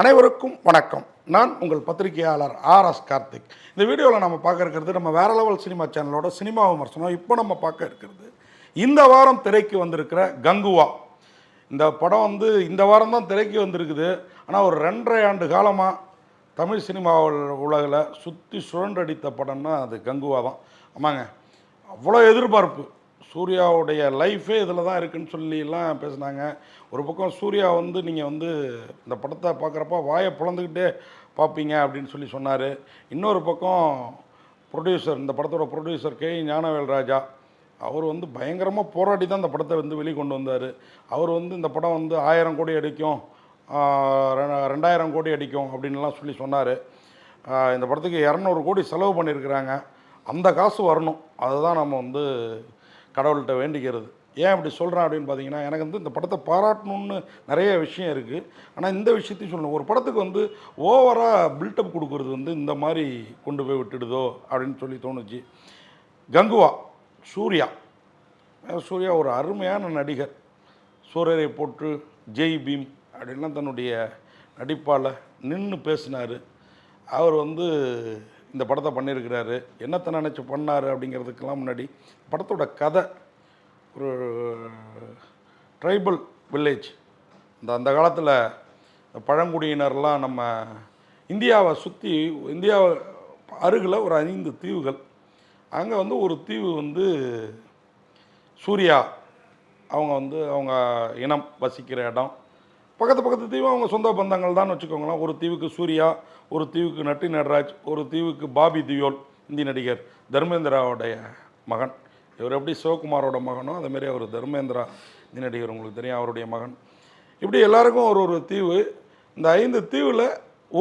அனைவருக்கும் வணக்கம். நான் உங்கள் பத்திரிகையாளர் ஆர் எஸ் கார்த்திக். இந்த வீடியோவில் நம்ம பார்க்க இருக்கிறது நம்ம வேற லெவல் சினிமா சேனலோட சினிமா விமர்சனம் இப்போ நம்ம பார்க்க இருக்கிறது. இந்த வாரம் திரைக்கு வந்திருக்கிற கங்குவா. இந்த படம் வந்து இந்த வாரம் தான் திரைக்கு வந்திருக்குது. ஆனால் ஒரு ரெண்டரை ஆண்டு காலமாக தமிழ் சினிமா உலகில் சுற்றி சுழன்றடித்த படம்னா அது கங்குவா தான். ஆமாங்க. அவ்வளோ எதிர்பார்ப்பு. சூர்யாவுடைய லைஃபே இதில் தான் இருக்குன்னு சொல்லிலாம் பேசுனாங்க. ஒரு பக்கம் சூர்யா வந்து நீங்கள் வந்து இந்த படத்தை பார்க்குறப்ப வாயை பிளந்துக்கிட்டே பார்ப்பீங்க அப்படின்னு சொல்லி சொன்னார். இன்னொரு பக்கம் ப்ரொடியூசர் இந்த படத்தோட ப்ரொடியூசர் கே. ஞானவேல் ராஜா அவர் வந்து பயங்கரமாக போராடி தான் இந்த படத்தை வந்து வெளியே கொண்டு வந்தார். அவர் வந்து இந்த படம் வந்து ஆயிரம் கோடி அடிக்கும் ரெ- ரெண்டாயிரம் கோடி அடிக்கும் அப்படின்லாம் சொல்லி சொன்னார். இந்த படத்துக்கு இரநூறு கோடி செலவு பண்ணியிருக்கிறாங்க. அந்த காசு வரணும். அதுதான் நம்ம வந்து கடவுள்கிட்ட வேண்டிக்கிறது. ஏன் அப்படி சொல்கிறேன் அப்படின்னு பார்த்தீங்கன்னா எனக்கு வந்து இந்த படத்தை பாராட்டணும்னு நிறைய விஷயம் இருக்குது ஆனால் இந்த விஷயத்தையும் சொல்லணும். ஒரு படத்துக்கு வந்து ஓவராக பில்டப் கொடுக்குறது வந்து இந்த மாதிரி கொண்டு போய் விட்டுடுதோ அப்படின்னு சொல்லி தோணுச்சு. கங்குவா சூர்யா. சூர்யா ஒரு அருமையான நடிகர். சூரியரை போட்டு ஜெய் பீம் அப்படின்லாம் தன்னுடைய நடிப்பால் நின்று பேசினார். அவர் வந்து இந்த படத்தை பண்ணியிருக்கிறாரு. என்னத்தை நினச்சி பண்ணார் அப்படிங்கிறதுக்கெல்லாம் முன்னாடி படத்தோட கதை ஒரு ட்ரைபல் வில்லேஜ். இந்த அந்த காலத்தில் பழங்குடியினர்லாம் நம்ம இந்தியாவை சுற்றி இந்தியாவை அருகில் ஒரு ஐந்து தீவுகள். அங்கே வந்து ஒரு தீவு வந்து சூர்யா. அவங்க வந்து அவங்க இனம் வசிக்கிற இடம். பக்கத்து பக்கத்து தீவு அவங்க சொந்த பந்தங்கள் தான் வச்சுக்கோங்களேன். ஒரு தீவுக்கு சூர்யா ஒரு தீவுக்கு நட்டி நடராஜ் ஒரு தீவுக்கு பாபி தியோல் இந்தி நடிகர் தர்மேந்திராவுடைய மகன். இவர் எப்படி சிவகுமாரோட மகனோ அதேமாரி அவர் தர்மேந்திரா இந்தி நடிகர் உங்களுக்கு தெரியும் அவருடைய மகன். இப்படி எல்லாருக்கும் ஒரு ஒரு தீவு. இந்த ஐந்து தீவில்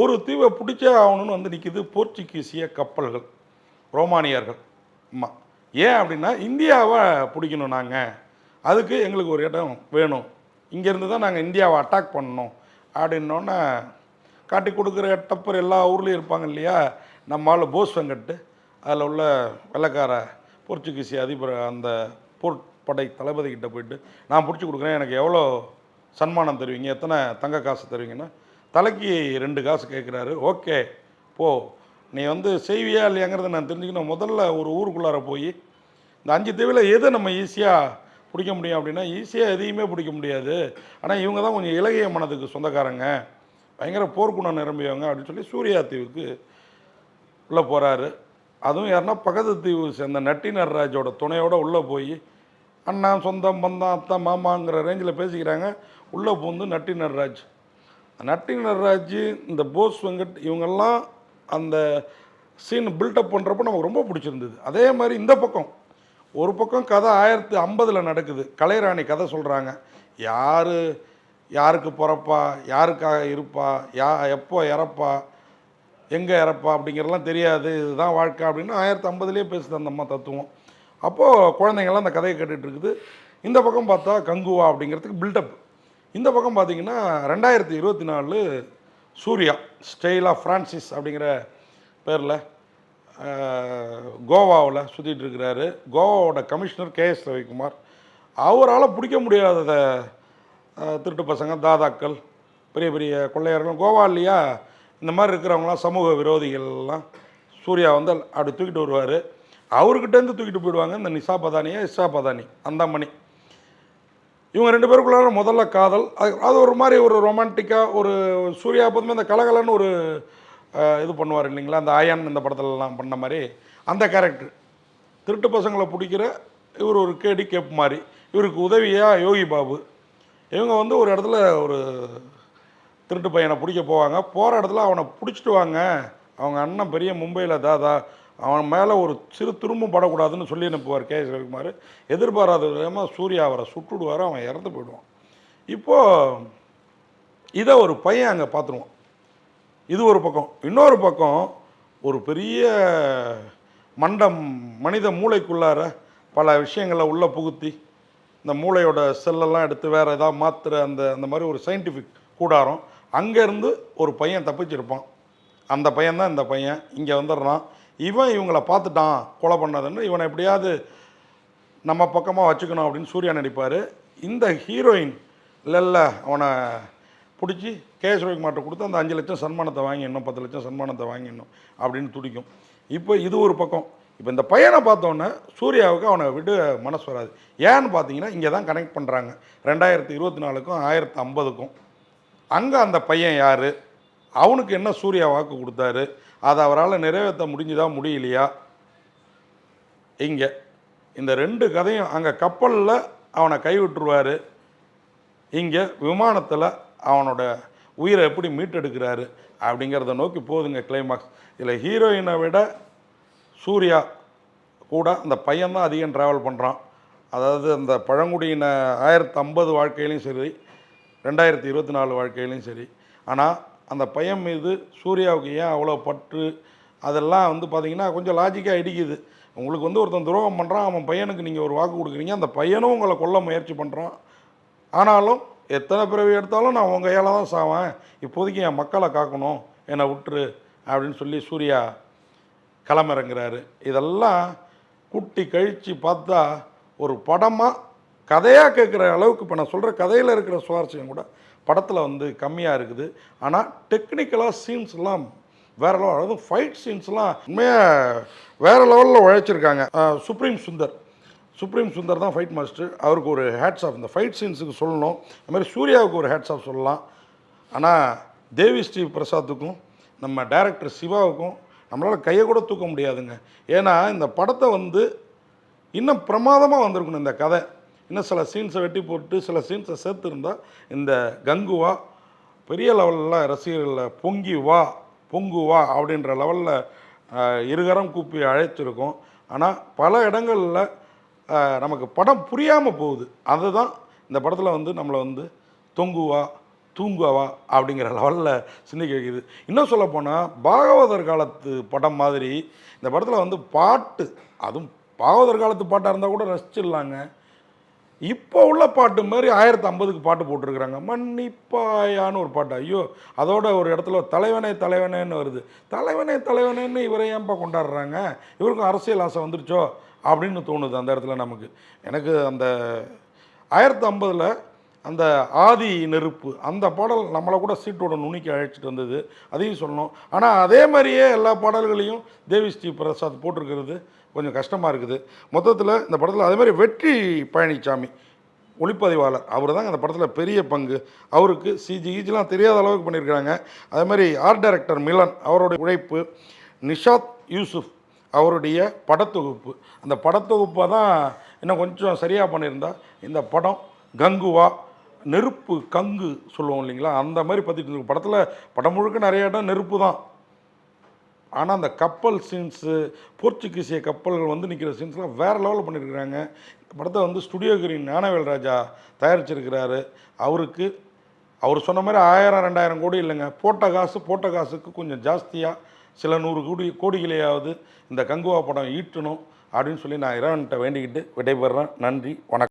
ஒரு தீவை பிடிச்சே ஆகணும்னு வந்து நிற்கிது போர்ச்சுகீசிய கப்பல்கள் ரோமானியர்கள். ஆமாம் ஏன் அப்படின்னா இந்தியாவை பிடிக்கணும் நாங்கள் அதுக்கு எங்களுக்கு ஒரு இடம் வேணும். இங்கேருந்து தான் நாங்கள் இந்தியாவை அட்டாக் பண்ணணும். அப்படின்னோடனே காட்டி கொடுக்குற டப்பர் எல்லா ஊர்லேயும் இருப்பாங்க இல்லையா? நம்ம ஆள் போஸ் வெங்கட்டு. அதில் உள்ள வெள்ளக்கார போர்ச்சுகீசிய அதிபர் அந்த போர்ப்படை தளபதிக்கிட்ட போயிட்டு நான் பிடிச்சி கொடுக்குறேன் எனக்கு எவ்வளோ சன்மானம் தருவீங்க? எத்தனை தங்க காசு தருவீங்கன்னா? தலைக்கு ரெண்டு காசு கேட்குறாரு ஓகே போ. நீ வந்து செய்வியா இல்லையாங்கிறத நான் தெரிஞ்சுக்கணும். முதல்ல ஒரு ஊருக்குள்ளார போய் இந்த அஞ்சு தேவையில் எதை நம்ம ஈஸியாக பிடிக்க முடியும் அப்படின்னா ஈஸியாக எதையுமே பிடிக்க முடியாது. ஆனால் இவங்க தான் கொஞ்சம் இலகைய மனதுக்கு சொந்தக்காரங்க. பயங்கர போர்க்குணம் நிரம்பியவங்க அப்படின்னு சொல்லி சூர்யா தீவுக்கு உள்ளே போகிறாரு அதுவும் யாருன்னா பக்கத்து தீவு சேர்ந்த நட்டி நடராஜோட துணையோடு உள்ளே போய் அண்ணா சொந்தம் பந்தம் அத்தா மாமாங்கிற ரேஞ்சில் பேசிக்கிறாங்க. உள்ளே பூந்து நட்டி நடராஜ். நட்டி நடராஜ் இந்த போஸ் வெங்கட் இவங்கெல்லாம் அந்த சீன் பில்டப் பண்ணுறப்ப நமக்கு ரொம்ப பிடிச்சிருந்தது. அதே மாதிரி இந்த பக்கம் ஒரு பக்கம் கதை ஆயிரத்து ஐம்பதில் நடக்குது. கலைராணி கதை சொல்கிறாங்க யார் யாருக்கு பிறப்பா யாருக்காக இருப்பா யா எப்போ இறப்பா எங்கே இறப்பா அப்படிங்கிறலாம் தெரியாது. இதுதான் வாழ்க்கை அப்படின்னு ஆயிரத்து ஐம்பதுலேயே பேசுது அந்த அம்மா தத்துவம். அப்போது குழந்தைங்கள்லாம் அந்த கதையை கேட்டுட்ருக்குது இந்த பக்கம் பார்த்தா கங்குவா அப்படிங்கிறதுக்கு பில்டப் இந்த பக்கம் பார்த்தீங்கன்னா ரெண்டாயிரத்தி இருபத்தி நாலு சூர்யா ஸ்டைல் ஆஃப் ஃப்ரான்சிஸ் அப்படிங்கிற பேரில் கோவாவில் சுற்றிட்டு இருக்கிறாரு. கோவாவோட கமிஷனர் கே எஸ் ரவிக்குமார். அவரால் பிடிக்க முடியாத திருட்டு பசங்க தாதாக்கள் பெரிய பெரிய கொள்ளையர்கள் கோவா இல்லையா? இந்த மாதிரி இருக்கிறவங்களாம் சமூக விரோதிகள்லாம் சூர்யா வந்து அப்படி தூக்கிட்டு வருவார். அவர்கிட்டேருந்து தூக்கிட்டு போயிடுவாங்க. இந்த நிசா பதானியா இஷா பதானி அந்தாமணி. இவங்க ரெண்டு பேருக்குள்ளார முதல்ல காதல். அது அது ஒரு மாதிரி ஒரு ரொமான்டிக்காக ஒரு சூர்யா எப்போதுமே இந்த கலகலன்னு ஒரு இது பண்ணுவார் இல்லைங்களா? அந்த ஆயான் இந்த படத்துலலாம் பண்ண மாதிரி. அந்த கேரக்டர் திருட்டு பசங்களை பிடிக்கிற இவர் ஒரு கேடி கேப் மாதிரி. இவருக்கு உதவியாக யோகி பாபு. இவங்க வந்து ஒரு இடத்துல ஒரு திருட்டு பையனை பிடிக்க போவாங்க. போகிற இடத்துல அவனை பிடிச்சிட்டு வாங்க. அவங்க அண்ணன் பெரிய மும்பையில் தாதா அவன் மேலே ஒரு சிறு துரும்பும் படக்கூடாதுன்னு சொல்லி அனுப்புவார் கே. எஸ். ரவிக்குமார். எதிர்பாராத விதமாக சூர்யா அவரை சுட்டுடுவார் அவன் இறந்து போயிடுவான். இப்போது இதை ஒரு பையன் அங்கே பார்த்துருவான் இது ஒரு பக்கம். இன்னொரு பக்கம் ஒரு பெரிய மண்டம் மனித மூளைக்குள்ளார பல விஷயங்களை உள்ளே புகுத்தி இந்த மூளையோட செல்லெல்லாம் எடுத்து வேறு ஏதாவது மாற்றுற அந்த அந்த மாதிரி ஒரு சயின்டிஃபிக் கூடாரம் அங்கேருந்து ஒரு பையன் தப்பிச்சிருப்பான். அந்த பையன் தான் இந்த பையன். இங்கே வந்துடுறான். இவன் இவங்களை பார்த்துட்டான் கொலை பண்ணதுன்னு இவனை எப்படியாவது நம்ம பக்கமாக வச்சுக்கணும் அப்படின்னு சூர்யா நடிப்பார். இந்த ஹீரோயின் இல்லை இல்லை அவனை பிடிச்சி கேஎஸ் ரவிக்குமார்ட்ட கொடுத்து அந்த அஞ்சு லட்சம் சன்மானத்தை வாங்கிடணும் பத்து லட்சம் சன்மானத்தை வாங்கிடணும் அப்படின்னு துடிக்கும். இப்போ இது ஒரு பக்கம். இப்போ இந்த பையனை பார்த்தோன்னே சூர்யாவுக்கு அவனை விட மனசு வராது. ஏன்னு பார்த்தீங்கன்னா இங்கே தான் கனெக்ட் பண்ணுறாங்க ரெண்டாயிரத்தி இருபத்தி நாலுக்கும் ஆயிரத்தி ஐம்பதுக்கும். அங்கே அந்த பையன் யார்? அவனுக்கு என்ன சூர்யா வாக்கு கொடுத்தாரு? அதை அவரால் நிறைவேற்ற முடிஞ்சுதா முடியலையா? இங்கே. இந்த ரெண்டு கதையும் அங்கே கப்பலில் அவனை கைவிட்டுருவார். இங்கே விமானத்தில் அவனோட உயிரை எப்படி மீட்டெடுக்கிறாரு அப்படிங்கிறத நோக்கி போகுதுங்க கிளைமாக்ஸ் இதில் ஹீரோயினை விட சூர்யா கூட அந்த பையன்தான் அதிகம் ட்ராவல் பண்ணுறான் அதாவது அந்த பழங்குடியின ஆயிரத்தி ஐம்பது வாழ்க்கையிலையும் சரி ரெண்டாயிரத்தி இருபத்தி நாலு வாழ்க்கையிலையும் சரி. ஆனால் அந்த பையன் மீது சூர்யாவுக்கு ஏன் அவ்வளோ பற்று? அதெல்லாம் வந்து பார்த்திங்கன்னா கொஞ்சம் லாஜிக்காக இடிக்குது. உங்களுக்கு வந்து ஒருத்தன் துரோகம் பண்ணுறான் அவன் பையனுக்கு நீங்கள் ஒரு வாக்கு கொடுக்குறீங்க அந்த பையனும் உங்களை கொல்ல முயற்சி பண்ணுறான் ஆனாலும் எத்தனை பிறவி எடுத்தாலும் நான் உங்கள் கையால் தான் சாவேன். இப்போதைக்கு என் மக்களை காக்கணும். என்னை விட்டுரு அப்படின்னு சொல்லி சூர்யா களமிறங்குறாரு. இதெல்லாம் குட்டி கழித்து பார்த்தா ஒரு படமாக கதையாக கேட்குற அளவுக்கு இப்போ நான் சொல்கிற கதையில் இருக்கிற சுவாரஸ்யம் கூட படத்தில் வந்து கம்மியாக இருக்குது. ஆனால் டெக்னிக்கலாக சீன்ஸ்லாம் வேறு லெவல் அதாவது ஃபைட் சீன்ஸ்லாம் உண்மையாக வேறு லெவலில் உழைச்சிருக்காங்க. சுப்ரீம் சுந்தர். சுப்ரீம் சுந்தர் தான் ஃபைட் மாஸ்டர் அவருக்கு ஒரு ஹேட்ஸ் ஆஃப் இந்த ஃபைட் சீன்ஸுக்கு சொல்லணும். அது மாதிரி சூர்யாவுக்கு ஒரு ஹேட்ஸ் ஆஃப் சொல்லலாம். ஆனால் தேவி ஸ்ரீ பிரசாத்துக்கும் நம்ம டைரக்டர் சிவாவுக்கும் நம்மளால் கையை கூட தூக்க முடியாதுங்க. ஏன்னா இந்த படத்தை வந்து இன்னும் பிரமாதமாக வந்திருக்கணும் இந்த கதை. இன்னும் சில சீன்ஸை வெட்டி போட்டு சில சீன்ஸை சேர்த்துருந்தா இந்த கங்குவா பெரிய லெவலில் ரசிகர்களில் பொங்கி வா பொங்கு வா அப்படின்ற லெவலில் இருகரம் கூப்பி அழைச்சிருக்கோம் ஆனால் பல இடங்களில் நமக்கு படம் புரியாமல் போகுது. அதுதான் இந்த படத்தில் வந்து நம்மளை வந்து தொங்குவா தூங்குவா அப்படிங்கிற லெவலில் சிந்திக்க வைக்குது. இன்னும் சொல்லப்போனால் பாகவதர் காலத்து படம் மாதிரி இந்த படத்தில் வந்து பாட்டு அதுவும் பாகவதர் காலத்து பாட்டாக இருந்தால் கூட ரசிச்சிடலாங்க. இப்போ உள்ள பாட்டு மாதிரி ஆயிரத்தி ஐம்பதுக்கு பாட்டு போட்டிருக்கிறாங்க. மன்னிப்பாயான்னு ஒரு பாட்டு. ஐயோ அதோட ஒரு இடத்துல தலைவனே தலைவனேன்னு வருது. தலைவனே தலைவனேன்னு இவரை ஏன்பா கொண்டாடுறாங்க? இவருக்கும் அரசியல் ஆசை வந்துருச்சோ? அப்படின்னு தோணுது அந்த இடத்துல நமக்கு. எனக்கு அந்த ஆயிரத்தி ஐம்பதில் அந்த ஆதி நெருப்பு அந்த பாடல் நம்மளை கூட சீட்டோட நுணுக்கி அழைச்சிட்டு வந்தது. அதையும் சொல்லணும். ஆனால் அதே மாதிரியே எல்லா பாடல்களையும் தேவி ஸ்ரீ பிரசாத் போட்டிருக்கிறது. கொஞ்சம் கஷ்டமாக இருக்குது. மொத்தத்தில் இந்த படத்தில் அதே மாதிரி வெற்றி பழனிசாமி ஒளிப்பதிவாளர். அவர் தாங்க அந்த படத்தில் பெரிய பங்கு. அவருக்கு சிஜி ஈஜிலாம் தெரியாத அளவுக்கு பண்ணியிருக்கிறாங்க. அதே மாதிரி ஆர்ட் டைரக்டர் மிலன் அவருடைய உழைப்பு. நிஷாத் யூசுப் அவருடைய படத்தொகுப்பு. அந்த படத்தொகுப்பை தான் இன்னும் கொஞ்சம் சரியாக பண்ணியிருந்தா இந்த படம் கங்குவா நெருப்பு கங்கு சொல்லுவோம் இல்லைங்களா? அந்த மாதிரி பற்றிட்டு இருந்தோம் படத்தில் படம் முழுக்க நிறைய இடம் நெருப்பு தான். ஆனால் அந்த கப்பல் சீன்ஸு போர்ச்சுகீசிய கப்பல்கள் வந்து நிற்கிற சீன்ஸ்லாம் வேறு லெவலில் பண்ணியிருக்கிறாங்க இந்த படத்தை வந்து ஸ்டுடியோ கிரீன் ஞானவேல் ராஜா தயாரிச்சிருக்கிறாரு. அவருக்கு அவர் சொன்ன மாதிரி ஆயிரம் ரெண்டாயிரம் கோடி இல்லைங்க. போட்ட காசு போட்ட காசுக்கு கொஞ்சம் ஜாஸ்தியாக சில நூறு கோடி கோடிகளையாவது இந்த கங்குவா படம் ஈட்டணும் அப்படின்னு சொல்லி நான் இறைவன்கிட்ட வேண்டிக்கிட்டு விடைபெறேன் நன்றி வணக்கம்.